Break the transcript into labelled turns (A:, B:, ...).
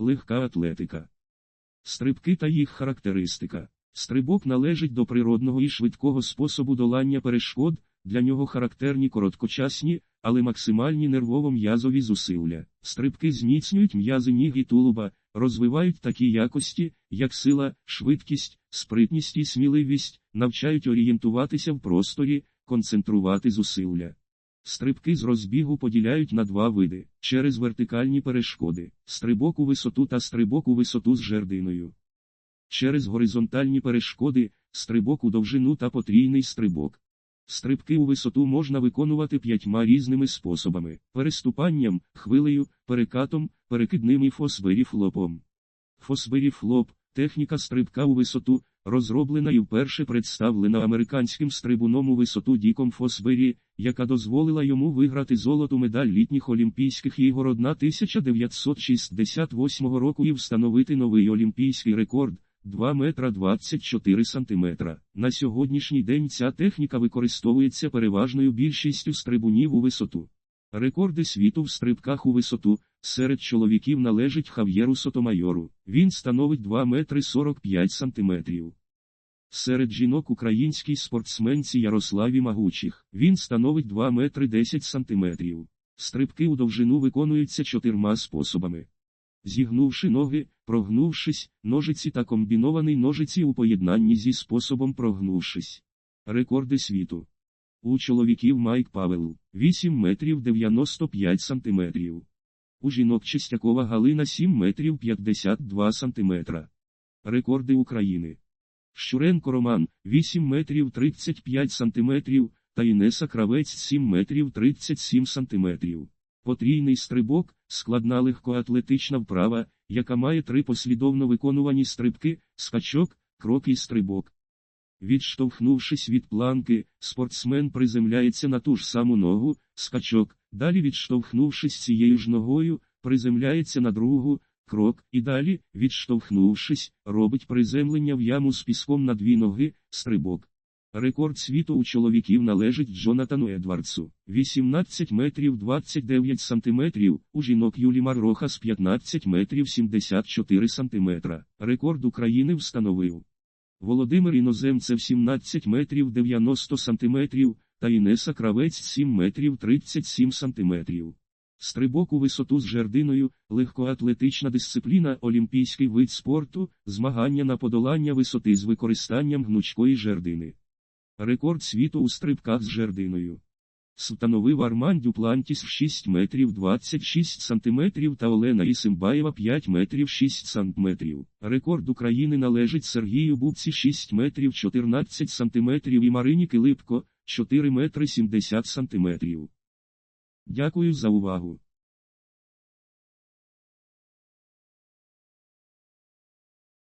A: Легка атлетика. Стрибки та їх характеристика. Стрибок належить до природного і швидкого способу долання перешкод, для нього характерні короткочасні, але максимальні нервово-м'язові зусилля. Стрибки зміцнюють м'язи ніг і тулуба, розвивають такі якості, як сила, швидкість, спритність і сміливість, навчають орієнтуватися в просторі, концентрувати зусилля. Стрибки з розбігу поділяють на два види через вертикальні перешкоди, стрибок у висоту та стрибок у висоту з жердиною. Через горизонтальні перешкоди, стрибок у довжину та потрійний стрибок. Стрибки у висоту можна виконувати п'ятьма різними способами: переступанням, хвилею, перекатом, перекидним і фосбері-флопом. Фосбері-флоп – техніка стрибка у висоту, розроблена і вперше представлена американським стрибуном у висоту Діком Фосбері, яка дозволила йому виграти золоту медаль літніх Олімпійських ігор 1968 року і встановити новий олімпійський рекорд. 2 метра 24 сантиметра. На сьогоднішній день ця техніка використовується переважною більшістю стрибунів у висоту. Рекорди світу в стрибках у висоту серед чоловіків належить Хав'єру Сотомайору. Він становить 2 метри 45 сантиметрів. Серед жінок українській спортсменці Ярославі Магучих. Він становить 2 метри 10 сантиметрів. Стрибки у довжину виконуються чотирма способами зігнувши ноги, прогнувшись, ножиці та комбінований ножиці у поєднанні зі способом прогнувшись. Рекорди світу. У чоловіків Майк Павел 8 метрів 95 сантиметрів. У жінок Чистякова Галина 7 метрів 52 сантиметра. Рекорди України. Щуренко Роман 8 метрів 35 сантиметрів, та Інеса Кравець 7 метрів 37 сантиметрів. Потрійний стрибок складна легкоатлетична вправа, яка має три послідовно виконувані стрибки, скачок, крок і стрибок. Відштовхнувшись від планки, спортсмен приземляється на ту ж саму ногу, скачок, далі відштовхнувшись цією ж ногою, приземляється на другу, крок, і далі, відштовхнувшись, робить приземлення в яму з піском на дві ноги, стрибок. Рекорд світу у чоловіків належить Джонатану Едвардсу 18 метрів 29 сантиметрів, у жінок Юлі Маррохас 15 метрів 74 сантиметра. Рекорд України встановив Володимир Іноземцев 17 метрів 90 сантиметрів, та Інеса Кравець 7 метрів 37 сантиметрів. Стрибок у висоту з жердиною, легкоатлетична дисципліна, олімпійський вид спорту, змагання на подолання висоти з використанням гнучкої жердини. Рекорд світу у стрибках з жердиною. Встановив Арман Дюплантіс 6 метрів 26 сантиметрів та Олена Ісимбаєва 5 метрів 6 сантиметрів. Рекорд України належить Сергію Бубці 6 метрів 14 сантиметрів і Марині Килипко 4 метри 70 сантиметрів. Дякую за увагу.